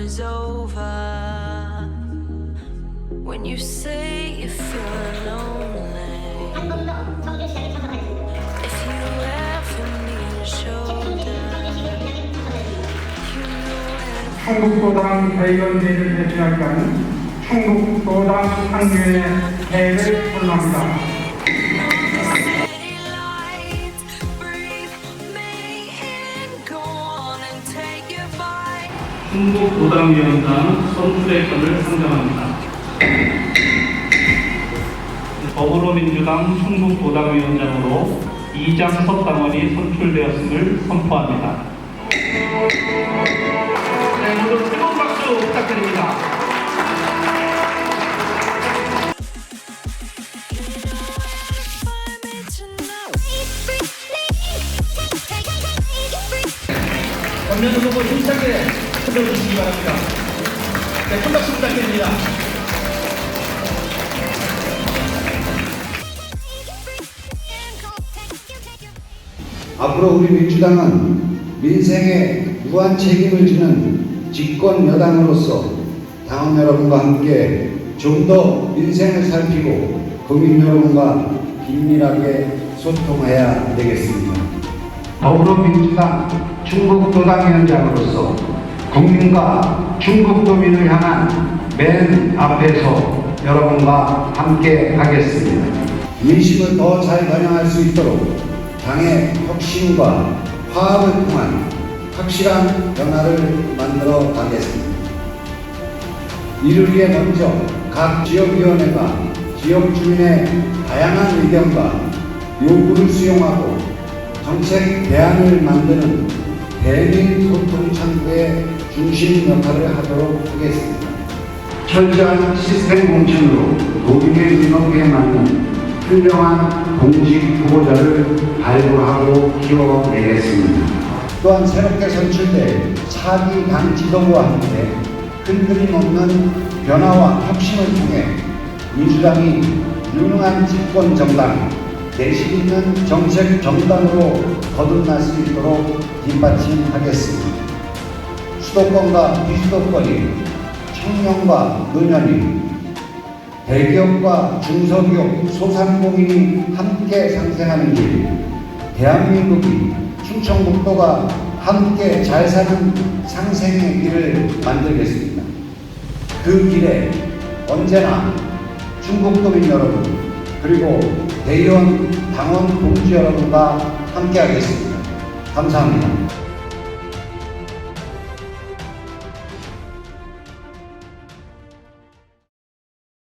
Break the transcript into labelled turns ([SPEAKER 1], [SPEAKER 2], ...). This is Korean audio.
[SPEAKER 1] the world is over. When you say you feel lonely,
[SPEAKER 2] 한번더 청주 시장에 참석하겠습니다.
[SPEAKER 1] if you ever need a shoulder, you know where to
[SPEAKER 3] 충북도당 대의원회를 개최할 경우 충북도당 상위의 대회를 선언합니다.
[SPEAKER 4] 충북도당위원장 선출의 상정합니다. 더불어민주당 충북도당위원장으로 이장섭 당원이 선출되었음을 선포합니다. 네, 모두 뜨거운 박수 부탁드립니다. 전면 후보 힘차게 들어주시기 바랍니다. 네, 큰 박수 부탁드립니다.
[SPEAKER 5] 앞으로 우리 민주당은 민생에 무한 책임을 지는 집권 여당으로서 당원 여러분과 함께 좀 더 민생을 살피고 국민 여러분과 긴밀하게 소통해야 되겠습니다. 더불어민주당 충북도당위원장으로서 국민과 충북도민을 향한 맨 앞에서 여러분과 함께 하겠습니다. 민심을 더 잘 반영할 수 있도록 당의 혁신과 화합을 통한 확실한 변화를 만들어 가겠습니다. 이를 위해 먼저 각 지역위원회가 지역 주민의 다양한 의견과 요구를 수용하고 정책 대안을 만드는 대민 소통 창구의 중심 역할을 하도록 하겠습니다. 철저한 시스템 공천으로 도민의 민원에 맞는 훌륭한 공직 후보자를 발굴하고 키워내겠습니다. 또한 새롭게 선출될 차기 당 지도부와 함께 흔들림 없는 변화와 혁신을 통해 민주당이 유능한 집권 정당, 내실 있는 정책 정당으로 거듭날 수 있도록 뒷받침하겠습니다. 수도권과 비수도권이 청년과 노년이 대기업과 중소기업, 소상공인이 함께 상생하는 길, 대한민국이 충청북도가 함께 잘 사는 상생의 길을 만들겠습니다. 그 길에 언제나 충북도민 여러분, 그리고 대의원 당원 동지 여러분과 함께 하겠습니다. 감사합니다.